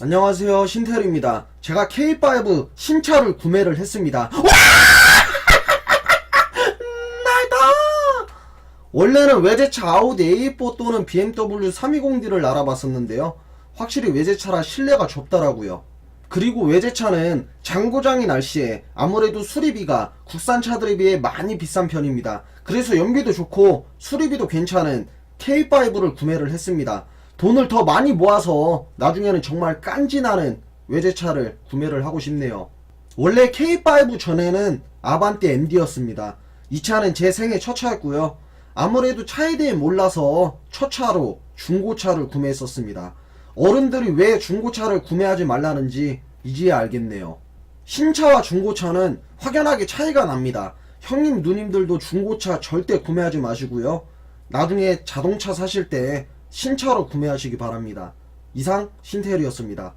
안녕하세요 신태일입니다 제가 K5 신차를 구매를 했습니다 와! 나이다 원래는 외제차 아우디 A4 또는 BMW 320D를 알아봤었는데요 확실히 외제차라 실내가 좁더라고요 그리고 외제차는 장고장이 날씨에 아무래도 수리비가 국산 차들에 비해 많이 비싼 편입니다. 그래서 연비도 좋고 수리비도 괜찮은 K5를 구매를 했습니다. 돈을 더 많이 모아서 나중에는 정말 깐지나는 외제차를 구매를 하고 싶네요. 원래 K5 전에는 아반떼 MD였습니다. 이 차는 제 생애 첫 차였고요. 아무래도 차에 대해 몰라서 첫 차로 중고차를 구매했었습니다. 어른들이 왜 중고차를 구매하지 말라는지 이제야 알겠네요. 신차와 중고차는 확연하게 차이가 납니다. 형님, 누님들도 중고차 절대 구매하지 마시고요. 나중에 자동차 사실 때 신차로 구매하시기 바랍니다. 이상 신태일이었습니다.